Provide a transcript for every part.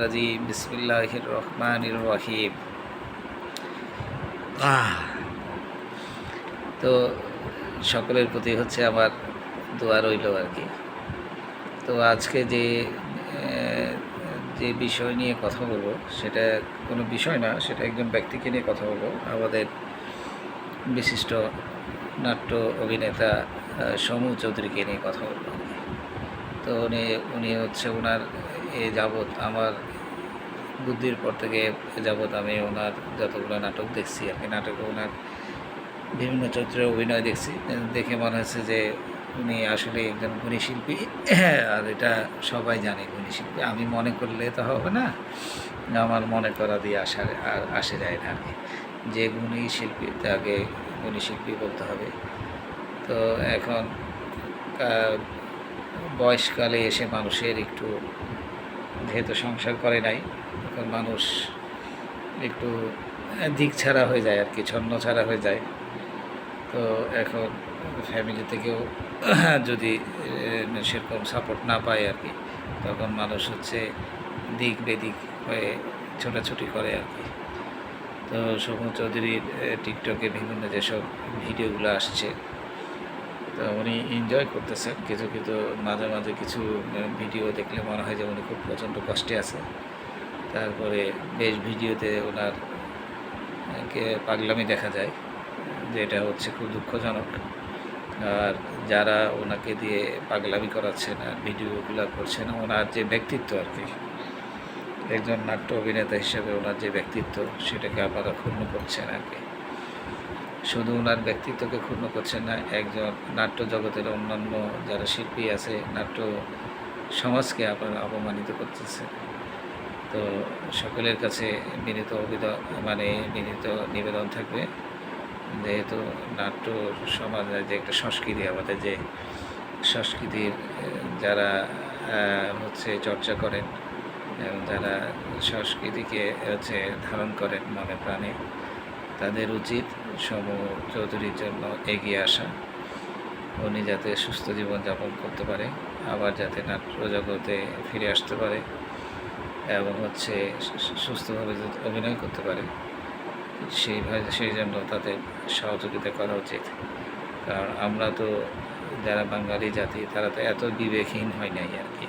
রাজিম বিসমিল্লাহির রহমানির রহিম! তো সকলের প্রতি হচ্ছে আমার দোয়া রইল আর কি। তো আজকে যে যে বিষয় নিয়ে কথা বলব, সেটা কোনো বিষয় না, সেটা একজন ব্যক্তিকে নিয়ে কথা বলব। আমাদের বিশিষ্ট নাট্য অভিনেতা সমু চৌধুরীকে নিয়ে কথা বলব। তো উনি উনি হচ্ছে ওনার এ যাবৎ আমার বুদ্ধির পর থেকে যাবৎ আমি ওনার যতগুলো নাটক দেখছি আর কি, নাটকে ওনার বিভিন্ন চরিত্রে অভিনয় দেখছি। দেখে মনে হচ্ছে যে উনি আসলে একজন গুণী শিল্পী। আর এটা সবাই জানে গুণী শিল্পী। আমি মনে করলে তো হবে না, আমার মনে করা দিয়ে আসা আর আসে যায় না আর কি। যে গুণী শিল্পী, তাকে গুণী শিল্পী বলতে হবে। তো এখন বয়সকালে এসে মানুষের একটু যেহেতু সংসার করে নাই, তখন মানুষ একটু দিক ছাড়া হয়ে যায় আর কি, ছন্ন ছাড়া হয়ে যায়। তো এখন ফ্যামিলি থেকেও যদি সেরকম সাপোর্ট না পায় আর কি, তখন মানুষ হচ্ছে দিক বেদিক হয়ে ছোটাছুটি করে আর কি। তো শোভন চৌধুরীর টিকটকে বিভিন্ন যেসব ভিডিওগুলো আসছে উনি এনজয় করতেছেন। কিছু কিছু, মাঝে মাঝে কিছু ভিডিও দেখলে মনে হয় যে উনি খুব প্রচণ্ড কষ্টে আছে। তারপরে বেশ ভিডিওতে ওনার কে পাগলামি দেখা যায় যেটা হচ্ছে খুব দুঃখজনক। আর যারা ওনাকে দিয়ে পাগলামি করাচ্ছেন আর ভিডিওগুলো করছেন ওনার যে ব্যক্তিত্ব আর কি, একজন নাট্য অভিনেতা হিসেবে ওনার যে ব্যক্তিত্ব, সেটাকে আপনারা ক্ষুণ্ণ করছেন আর কি। শুধু ওনার ব্যক্তিত্বকে ক্ষুণ্ণ করছেন না, একজন নাট্য জগতের অন্যান্য যারা শিল্পী আছে, নাট্য সমাজকে আপনারা অপমানিত করতেছে তো সকলের কাছে বিনীত অভিযোগ মানে বিনীত নিবেদন থাকবে যেহেতু নাট্য সমাজের যে একটা সংস্কৃতি, আমাদের যে সংস্কৃতির, যারা হচ্ছে চর্চা করেন যারা সংস্কৃতিকে হচ্ছে ধারণ করেন মনে প্রাণে, তাদের উচিত সম চৌধুরীর জন্য এগিয়ে আসা। উনি যাতে সুস্থ জীবনযাপন করতে পারে, আবার যাতে নাট্য জগতে ফিরে আসতে পারে এবং হচ্ছে সুস্থভাবে অভিনয় করতে পারে সেইভাবে সেই জন্য তাদের সহযোগিতা করা উচিত। কারণ আমরা তো যারা বাঙালি জাতি, তারা তো এত বিবেকহীন হয় নাই আর কি।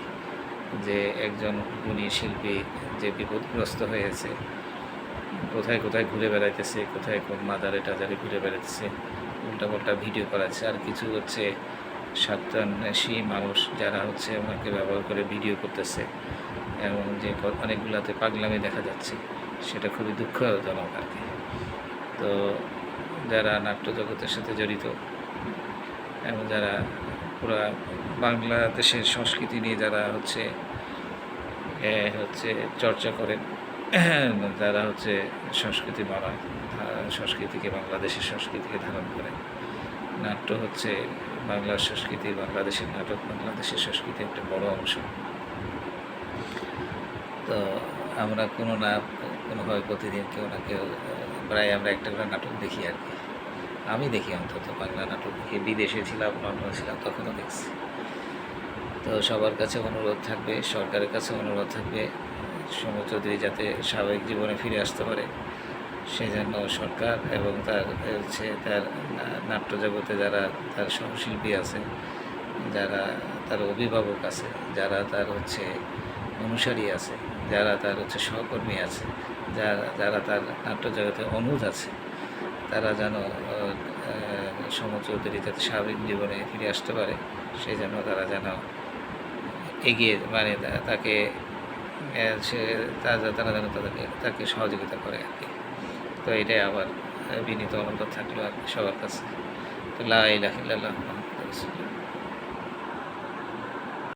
যে একজন গুণী শিল্পী যে বিপদগ্রস্ত হয়েছে কোথায় কোথায় ঘুরে বেড়াইতেছে, কোথায় কোন মাদারে টাজারে ঘুরে বেড়াইতেছে উল্টাপাল্টা ভিডিও করাচ্ছে। আর কিছু হচ্ছে সাতান্নাশি মানুষ যারা হচ্ছে ওনাকে ব্যবহার করে ভিডিও করতেছে। এবং যে অনেকগুলাতে পাগলামি দেখা যাচ্ছে, সেটা খুবই দুঃখজনক আর কি। তো যারা নাট্য জগতের সাথে জড়িত এবং যারা পুরা বাংলাদেশের সংস্কৃতি নিয়ে যারা হচ্ছে হচ্ছে চর্চা করেন যারা হচ্ছে সংস্কৃতি মানা সংস্কৃতিকে, বাংলাদেশের সংস্কৃতিকে ধারণ করে। নাট্য হচ্ছে বাংলার সংস্কৃতি, বাংলাদেশের নাটক বাংলাদেশের সংস্কৃতির একটা বড় অংশ। তো আমরা কোনো না, কোনোভাবে প্রতিদিন কেউ না কেউ, প্রায় আমরা একটা করে নাটক দেখি আর কি। আমি দেখি অন্তত বাংলা নাটক দেখি। বিদেশে ছিলাম, লন্ডনে ছিলাম, তখনও দেখছি। তো সবার কাছে অনুরোধ থাকবে, সরকারের কাছে অনুরোধ থাকবে সমু চৌধুরী যাতে স্বাভাবিক জীবনে ফিরে আসতে পারে সেই জন্য সরকার এবং তার, হচ্ছে তার না- নাট্য জগতে যারা তার সহশিল্পী আছে, যারা তার অভিভাবক আছে, যারা তার হচ্ছে অনুসারী আছে, যারা তার হচ্ছে সহকর্মী আছে, যারা যারা তার নাট্য জগতে অনুজ আছে, তারা যেন সম চৌধুরী যাতে স্বাভাবিক জীবনে ফিরে আসতে পারে সেই জন্য তারা যেন এগিয়ে মানে তাকে সে তারা তারা যেন তাদেরকে তাকে সহযোগিতা করে আর কি। তো এটাই আবার বিনীত অলঙ্কার থাকল আর কি সবার কাছে। তো লাহ মহম্মদ ইল্লাল্লাহ মুহাম্মাদুর রাসূলুল্লাহ।